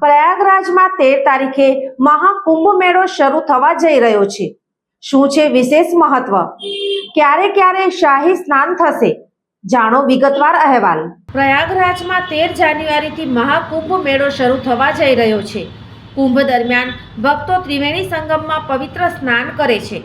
પ્રયાગરાજમાં તેર તારીખે મહાકુંભ મેળો શરૂ થવા જઈ રહ્યો છે. શું છે વિશેષ મહત્વ? ક્યારે ક્યારે શાહી સ્નાન થશે? જાણો વિગતવાર અહેવાલ. પ્રયાગરાજમાં તેર જાન્યુઆરીથી મહાકુંભ મેળો શરૂ થવા જઈ રહ્યો છે. કુંભ દરમિયાન ભક્તો ત્રિવેણી સંગમમાં પવિત્ર સ્નાન કરે છે.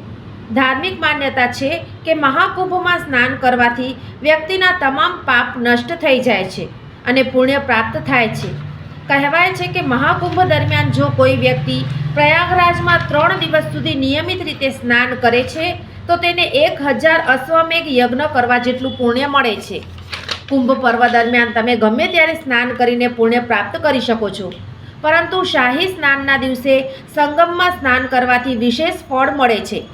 ધાર્મિક માન્યતા છે કે મહાકુંભમાં સ્નાન કરવાથી વ્યક્તિના તમામ પાપ નષ્ટ થઈ જાય છે અને પુણ્ય પ્રાપ્ત થાય છે. કહેવાય છે કે મહાકુંભ દરમિયાન જો કોઈ વ્યક્તિ પ્રયાગરાજમાં ત્રણ દિવસ સુધી નિયમિત રીતે સ્નાન કરે છે, તો તેને એક હજાર અશ્વમેઘ યજ્ઞ કરવા જેટલું પુણ્ય મળે છે. કુંભ પર્વ દરમિયાન તમે ગમે ત્યારે સ્નાન કરીને પુણ્ય પ્રાપ્ત કરી શકો છો. પરંતુ શાહી સ્નાનના દિવસે સંગમમાં સ્નાન કરવાથી વિશેષ ફળ મળે છે.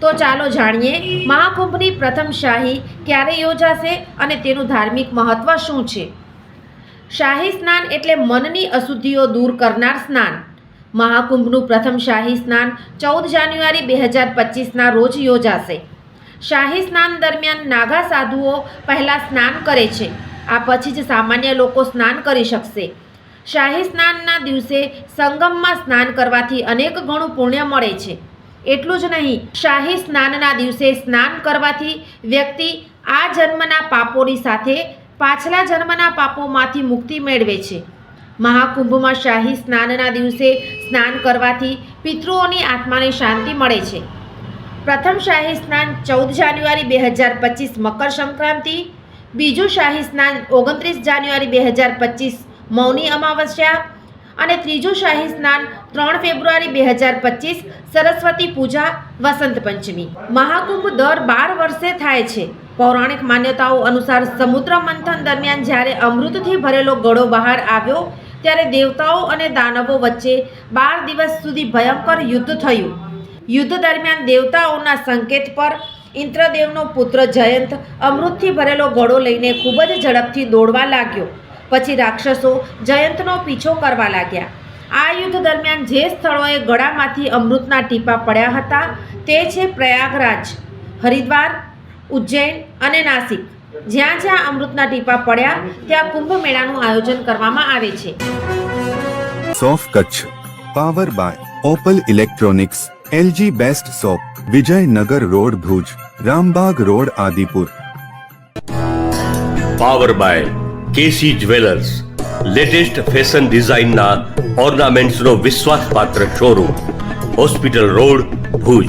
તો ચાલો જાણીએ મહાકુંભની પ્રથમ શાહી ક્યારે યોજાશે અને તેનું ધાર્મિક મહત્ત્વ શું છે. શાહી સ્નાન એટલે મનની અશુદ્ધિઓ દૂર કરનાર સ્નાન. મહાકુંભનું પ્રથમ શાહી સ્નાન ચૌદ જાન્યુઆરી બે હજાર પચીસના રોજ યોજાશે. શાહી સ્નાન દરમિયાન નાગા સાધુઓ પહેલાં સ્નાન કરે છે. આ પછી જ સામાન્ય લોકો સ્નાન કરી શકશે. શાહી સ્નાનના દિવસે સંગમમાં સ્નાન કરવાથી અનેક ગણું પુણ્ય મળે છે. એટલું જ નહીં, શાહી સ્નાનના દિવસે સ્નાન કરવાથી વ્યક્તિ આ જન્મના પાપોની સાથે પાછલા જન્મના પાપોમાંથી મુક્તિ મેળવે છે. મહાકુંભમાં શાહી સ્નાનના દિવસે સ્નાન કરવાથી પિતૃઓની આત્માને શાંતિ મળે છે. પ્રથમ શાહી સ્નાન ચૌદ જાન્યુઆરી બે હજાર પચીસ મકર સંક્રાંતિ, બીજું શાહી સ્નાન ઓગણત્રીસ જાન્યુઆરી બે હજાર પચીસ મૌની અમાવસ્યા અને ત્રીજું શાહી સ્નાન ત્રણ ફેબ્રુઆરી બે હજાર પચીસ સરસ્વતી પૂજા વસંત પંચમી. મહાકુંભ દર બાર વર્ષે થાય છે. પૌરાણિક માન્યતાઓ અનુસાર સમુદ્ર મંથન દરમિયાન જ્યારે અમૃતથી ભરેલો ગળો બહાર આવ્યો, ત્યારે દેવતાઓ અને દાનવો વચ્ચે બાર દિવસ સુધી ભયંકર યુદ્ધ થયું. યુદ્ધ દરમિયાન દેવતાઓના સંકેત પર ઇન્દ્રદેવનો પુત્ર જયંત અમૃતથી ભરેલો ઘોડો લઈને ખૂબ જ ઝડપથી દોડવા લાગ્યો. પછી રાક્ષસો જયંતનો પીછો કરવા લાગ્યા. આ યુદ્ધ દરમિયાન જે સ્થળોએ ગળામાંથી અમૃતના ટીપા પડ્યા હતા, તે છે પ્રયાગરાજ. હરિદ્વાર ઉજ્જૈન અને નાસિક જ્યાં જ્યાં અમૃતના ટીપા પડ્યા ત્યાં કુંભ મેળાનું આયોજન કરવામાં આવે છે. સોફ Kutch power by Opal electronics LG best shop Vijaynagar road Bhuj Rambag road Adipur. Power by KC jewellers latest fashion ડિઝાઇનના ઓર્નામેન્ટ્સનો વિશ્વાસપાત્ર શોરૂમ હોસ્પિટલ રોડ ભુજ.